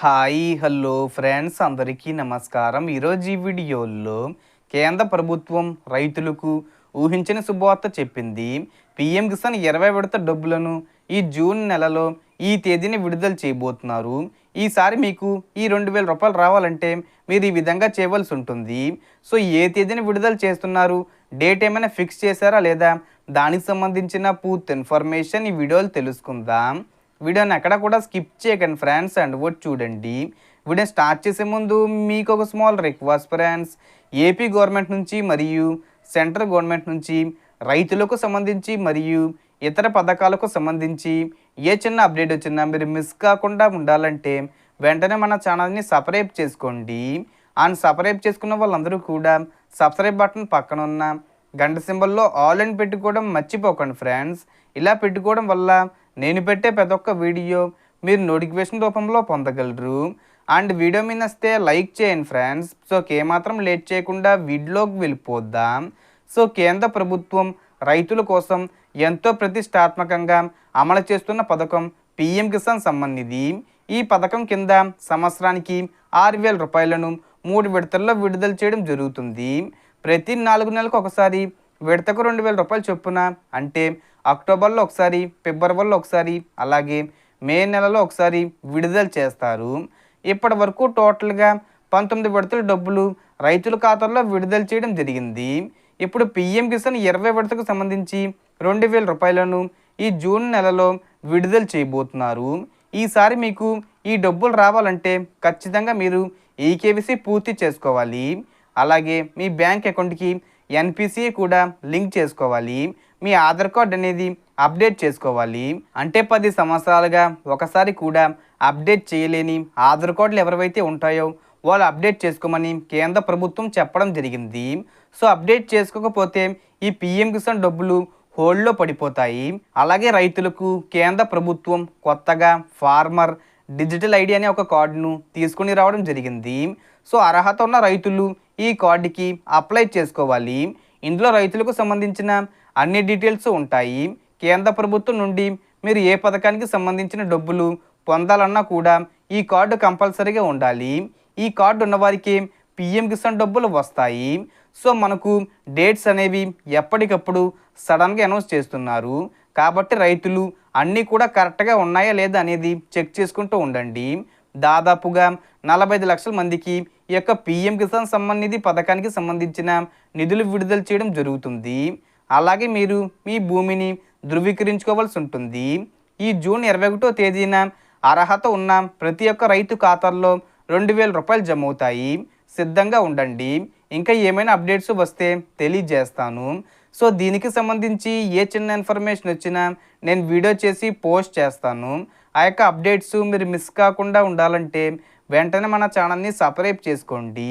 Hi hello friends అందరికీ నమస్కారం. ఈరోజు ఈ వీడియోలో కేంద్ర ప్రభుత్వం రైతులకు ఊహించిన శుభవార్త చెప్పింది. పిఎం కిసాన్ ఇరవై విడత డబ్బులను ఈ జూన్ నెలలో ఈ తేదీని విడుదల చేయబోతున్నారు. ఈసారి మీకు ఈ రెండు వేల రూపాయలు రావాలంటే మీరు ఈ విధంగా చేయవలసి ఉంటుంది. సో ఏ తేదీని విడుదల చేస్తున్నారు? డేట్ ఏమైనా ఫిక్స్ చేశారా లేదా? దానికి సంబంధించిన పూర్తి ఇన్ఫర్మేషన్ ఈ వీడియోలు తెలుసుకుందాం. వీడియోని ఎక్కడ కూడా స్కిప్ చేయకండి ఫ్రెండ్స్. అండ్ వర్డ్ చూడండి. వీడియో స్టార్ట్ చేసే ముందు మీకు ఒక small request friends. AP government నుంచి మరియు సెంట్రల్ గవర్నమెంట్ నుంచి రైతులకు సంబంధించి మరియు ఇతర పథకాలకు సంబంధించి ఏ చిన్న అప్డేట్ వచ్చినా మీరు మిస్ కాకుండా ఉండాలంటే వెంటనే మన ఛానల్ని సబ్స్క్రైబ్ చేసుకోండి. అండ్ సబ్స్క్రైబ్ చేసుకున్న వాళ్ళందరూ కూడా సబ్స్క్రైబ్ బటన్ పక్కన ఉన్న గంట సింబల్లో ఆల్ అని పెట్టుకోవడం మర్చిపోకండి ఫ్రెండ్స్. ఇలా పెట్టుకోవడం వల్ల నేను పెట్టే ప్రతి ఒక్క వీడియో మీరు నోటిఫికేషన్ రూపంలో పొందగలరు. అండ్ వీడియో మీద వస్తే లైక్ చేయండి ఫ్రెండ్స్. సో ఏమాత్రం లేట్ చేయకుండా వీడియోకి వెళ్ళిపోద్దాం సో కేంద్ర ప్రభుత్వం రైతుల కోసం ఎంతో ప్రతిష్టాత్మకంగా అమలు చేస్తున్న పథకం పిఎం కిసాన్ సమ్మాన్ నిధి. ఈ పథకం కింద సంవత్సరానికి ఆరు వేల రూపాయలను మూడు విడతల్లో విడుదల చేయడం జరుగుతుంది. ప్రతి నాలుగు నెలలకు ఒకసారి విడతకు రెండు వేల రూపాయలు చొప్పున అంటే అక్టోబర్లో ఒకసారి ఫిబ్రవరిలో ఒకసారి అలాగే మే నెలలో ఒకసారి విడుదల చేస్తారు. ఇప్పటి వరకు టోటల్గా పంతొమ్మిది విడతల డబ్బులు రైతుల ఖాతాల్లో విడుదల చేయడం జరిగింది. ఇప్పుడు పిఎం కిసాన్ ఇరవై విడతకు సంబంధించి రెండు వేల రూపాయలను ఈ జూన్ నెలలో విడుదల చేయబోతున్నారు. ఈసారి మీకు ఈ డబ్బులు రావాలంటే ఖచ్చితంగా మీరు ఈకేవీసీ పూర్తి చేసుకోవాలి. అలాగే మీ బ్యాంక్ అకౌంట్కి ఎన్పిసిఏ కూడా లింక్ చేసుకోవాలి. మీ ఆధార్ కార్డ్ అనేది అప్డేట్ చేసుకోవాలి. అంటే పది సంవత్సరాలుగా ఒకసారి కూడా అప్డేట్ చేయలేని ఆధార్ కార్డులు ఎవరివైతే ఉంటాయో వాళ్ళు అప్డేట్ చేసుకోమని కేంద్ర ప్రభుత్వం చెప్పడం జరిగింది. సో అప్డేట్ చేసుకోకపోతే ఈ పిఎం కిసాన్ డబ్బులు హోల్డ్లో పడిపోతాయి. అలాగే రైతులకు కేంద్ర ప్రభుత్వం కొత్తగా ఫార్మర్ డిజిటల్ ఐడి అనే ఒక కార్డును తీసుకుని రావడం జరిగింది. సో అర్హత ఉన్న రైతులు ఈ కార్డుకి అప్లై చేసుకోవాలి. ఇందులో రైతులకు సంబంధించిన అన్ని డీటెయిల్స్ ఉంటాయి. కేంద్ర ప్రభుత్వం నుండి మీరు ఏ పథకానికి సంబంధించిన డబ్బులు పొందాలన్నా కూడా ఈ కార్డు కంపల్సరీగా ఉండాలి. ఈ కార్డు ఉన్నవారికి పిఎం కిసాన్ డబ్బులు వస్తాయి. సో మనకు డేట్స్ అనేవి ఎప్పటికప్పుడు సడన్గా అనౌన్స్ చేస్తున్నారు. కాబట్టి రైతులు అన్నీ కూడా కరెక్ట్గా ఉన్నాయా లేదా అనేది చెక్ చేసుకుంటూ ఉండండి. దాదాపుగా నలభై లక్షల మందికి ఈ యొక్క పిఎం కిసాన్ సమ్మాన్ నిధి పథకానికి సంబంధించిన నిధులు విడుదల చేయడం జరుగుతుంది. అలాగే మీరు మీ భూమిని ధృవీకరించుకోవాల్సి ఉంటుంది. ఈ జూన్ ఇరవై ఒకటో తేదీన అర్హత ఉన్న ప్రతి ఒక్క రైతు ఖాతాల్లో రెండు వేల రూపాయలు జమ అవుతాయి సిద్ధంగా ఉండండి. ఇంకా ఏమైనా అప్డేట్స్ వస్తే తెలియజేస్తాను. సో దీనికి సంబంధించి ఏ చిన్న ఇన్ఫర్మేషన్ వచ్చినా నేను వీడియో చేసి పోస్ట్ చేస్తాను. ఆ యొక్క అప్డేట్స్ మీరు మిస్ కాకుండా ఉండాలంటే వెంటనే మన ఛానల్ని సబ్స్క్రైబ్ చేసుకోండి.